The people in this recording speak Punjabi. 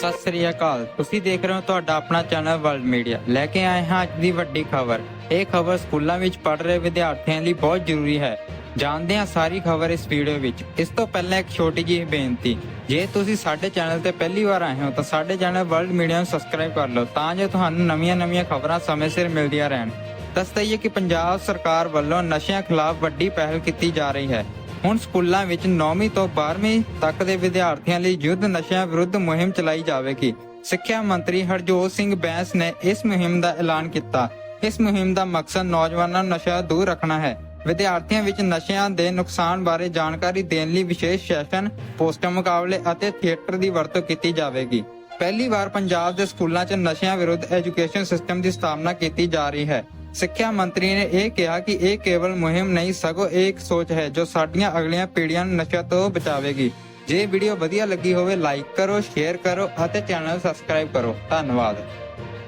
ਸਤਿ ਸ੍ਰੀ ਅਕਾਲ। ਤੁਸੀਂ ਦੇਖ ਰਹੇ ਹੋ ਤੁਹਾਡਾ ਆਪਣਾ ਚੈਨਲ ਵਰਲਡ ਮੀਡੀਆ। ਲੈ ਕੇ ਆਏ ਹਾਂ ਅੱਜ ਦੀ ਵੱਡੀ ਖਬਰ। ਇਹ ਖਬਰ ਸਕੂਲਾਂ ਵਿੱਚ ਪੜ੍ਹ ਰਹੇ ਵਿਦਿਆਰਥੀਆਂ ਲਈ ਬਹੁਤ ਜ਼ਰੂਰੀ ਹੈ। ਜਾਣਦੇ ਹਾਂ ਸਾਰੀ ਖਬਰ ਇਸ ਵੀਡੀਓ ਵਿੱਚ। ਇਸ ਤੋਂ ਪਹਿਲਾਂ ਇੱਕ ਛੋਟੀ ਜਿਹੀ ਬੇਨਤੀ। ਜੇ ਤੁਸੀਂ ਸਾਡੇ ਚੈਨਲ ਤੇ ਪਹਿਲੀ ਵਾਰ ਆਏ ਹੋ ਤਾਂ ਸਾਡੇ ਚੈਨਲ ਵਰਲਡ ਮੀਡੀਆ ਨੂੰ ਸਬਸਕ੍ਰਾਈਬ ਕਰ ਲਓ ਤਾਂ ਜੋ ਤੁਹਾਨੂੰ ਨਵੀਆਂ-ਨਵੀਆਂ ਖਬਰਾਂ ਸਮੇਂ ਸਿਰ ਮਿਲਦੀਆਂ ਰਹਿਣ। ਦੱਸ ਦਈਏ ਕਿ ਪੰਜਾਬ ਸਰਕਾਰ ਵੱਲੋਂ ਨਸ਼ਿਆਂ ਖਿਲਾਫ ਵੱਡੀ ਪਹਿਲ ਕੀਤੀ ਜਾ ਰਹੀ ਹੈ। ਹੁਣ ਸਕੂਲਾਂ ਵਿੱਚ 9ਵੀਂ ਤੋਂ 12ਵੀਂ ਤੱਕ ਦੇ ਵਿਦਿਆਰਥੀਆਂ ਲਈ ਯੁੱਧ ਨਸ਼ਿਆਂ ਵਿਰੁੱਧ ਮੁਹਿੰਮ ਚਲਾਈ ਜਾਵੇਗੀ। ਸਿੱਖਿਆ ਮੰਤਰੀ ਹਰਜੋਤ ਸਿੰਘ ਬੈਂਸ ਨੇ ਇਸ ਮੁਹਿੰਮ ਦਾ ਐਲਾਨ ਕੀਤਾ। ਇਸ ਮੁਹਿੰਮ ਦਾ ਮਕਸਦ ਨੌਜਵਾਨਾਂ ਨੂੰ ਨਸ਼ਾ ਦੂਰ ਰੱਖਣਾ ਹੈ। ਵਿਦਿਆਰਥੀਆਂ ਵਿੱਚ ਨਸ਼ਿਆਂ ਦੇ ਨੁਕਸਾਨ ਬਾਰੇ ਜਾਣਕਾਰੀ ਦੇਣ ਲਈ ਵਿਸ਼ੇਸ਼ ਸੈਸ਼ਨ ਪੋਸਟਰ ਮੁਕਾਬਲੇ ਅਤੇ ਥੀਏਟਰ ਦੀ ਵਰਤੋਂ ਕੀਤੀ ਜਾਵੇਗੀ। ਪਹਿਲੀ ਵਾਰ ਪੰਜਾਬ ਦੇ ਸਕੂਲਾਂ 'ਚ ਨਸ਼ਿਆਂ ਵਿਰੁੱਧ ਐਜੂਕੇਸ਼ਨ ਸਿਸਟਮ ਦੀ ਸਥਾਪਨਾ ਕੀਤੀ ਜਾ ਰਹੀ ਹੈ। ਸਿੱਖਿਆ ਮੰਤਰੀ ਨੇ ਇਹ ਕਿਹਾ ਕਿ ਇਹ ਕੇਵਲ ਮੁਹਿੰਮ ਨਹੀਂ, ਸਗੋਂ ਇਹ ਇੱਕ ਸੋਚ ਹੈ ਜੋ ਸਾਡੀਆਂ ਅਗਲੀਆਂ ਪੀੜ੍ਹੀਆਂ ਨੂੰ ਨਸ਼ਿਆਂ ਤੋਂ ਬਚਾਵੇਗੀ। ਜੇ ਵੀਡੀਓ ਵਧੀਆ ਲੱਗੀ ਹੋਵੇ ਲਾਈਕ ਕਰੋ ਸ਼ੇਅਰ ਕਰੋ ਅਤੇ ਚੈਨਲ ਨੂੰ ਸਬਸਕ੍ਰਾਈਬ ਕਰੋ। ਧੰਨਵਾਦ।